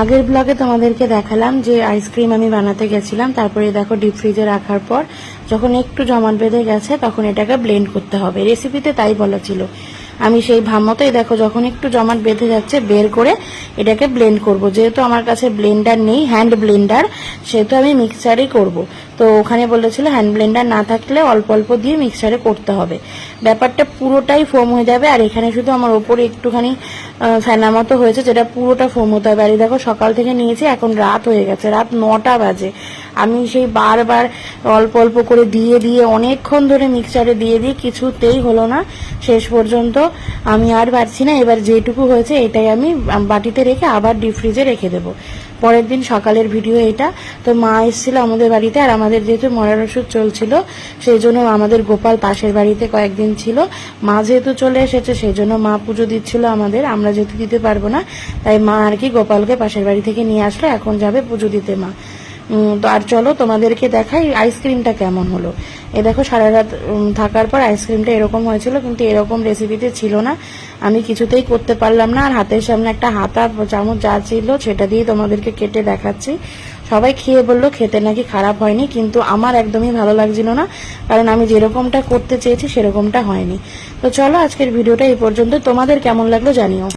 আগের ব্লগে তোমাদেরকে দেখালাম যে আইসক্রিম আমি বানাতে গেছিলাম। তারপরে দেখো ডিপ ফ্রিজে রাখার পর যখন একটু জমাট বেঁধে গেছে, তখন এটাকে ব্লেন্ড করতে হবে। রেসিপিতে তাই বলা ছিল। আমি সেই ভামতেই দেখো, যখন একটু জমাট বেঁধে যাচ্ছে, বের করে এটাকে ব্লেন্ড করব। যেহেতু আমার কাছে ব্লেন্ডার নেই হ্যান্ড ব্লেন্ডার সেহেতু আমি মিক্সারই করব। তো ওখানে বলেছিল হ্যান্ড ব্লেন্ডার না থাকলে অল্প অল্প দিয়ে মিক্সারে করতে হবে। ব্যাপারটা পুরোটাই ফোম হয়ে যাবে, আর এখানে শুধু আমার ওপরে একটুখানি ফেনা মতো হয়েছে, যেটা পুরোটা ফোম হতে হবে। আর দেখো, সকাল থেকে নিয়েছি, এখন রাত হয়ে গেছে, রাত নটা বাজে। আমি সেই বারবার অল্প অল্প করে দিয়ে দিয়ে, অনেকক্ষণ ধরে মিক্সারে দিয়ে দিয়ে কিছুতেই হলো না। শেষ পর্যন্ত আমি আর পারছি না, এবার যেটুকু হয়েছে এটাই আমি বাটিতে রেখে আবার ডিপ ফ্রিজে রেখে দেবো। পরের দিন সকালের ভিডিও এটা, তো মা এসেছিল আমাদের বাড়িতে, আর আমাদের যেহেতু মরার ওষুধ চলছিল, সেই জন্য আমাদের গোপাল পাশের বাড়িতে কয়েকদিন ছিল। মা যেহেতু চলে এসেছে, সেই জন্য মা পুজো দিচ্ছিল আমাদের, আমরা যেতে দিতে পারব না। তাই মা আর কি গোপালকে পাশের বাড়ি থেকে নিয়ে আসলো, এখন যাবে পুজো দিতে মা। তো আর চলো তোমাদেরকে দেখাই আইসক্রিমটা কেমন হলো। এ দেখো, সারা রাত থাকার পর আইসক্রিমটা এরকম হয়েছিল, কিন্তু এরকম রেসিপিতে ছিল না। আমি কিছুতেই করতে পারলাম না, আর হাতের সামনে একটা হাতা চামচ যা ছিল সেটা দিয়ে তোমাদেরকে কেটে দেখাচ্ছি। সবাই খেয়ে বলল, খেতে নাকি খারাপ হয়নি কিন্তু আমার একদমই ভালো লাগছিল না, কারণ আমি যেরকমটা করতে চেয়েছি সেরকমটা হয়নি। তো চলো, আজকের ভিডিওটা এই পর্যন্ত। তোমাদের কেমন লাগল জানিও।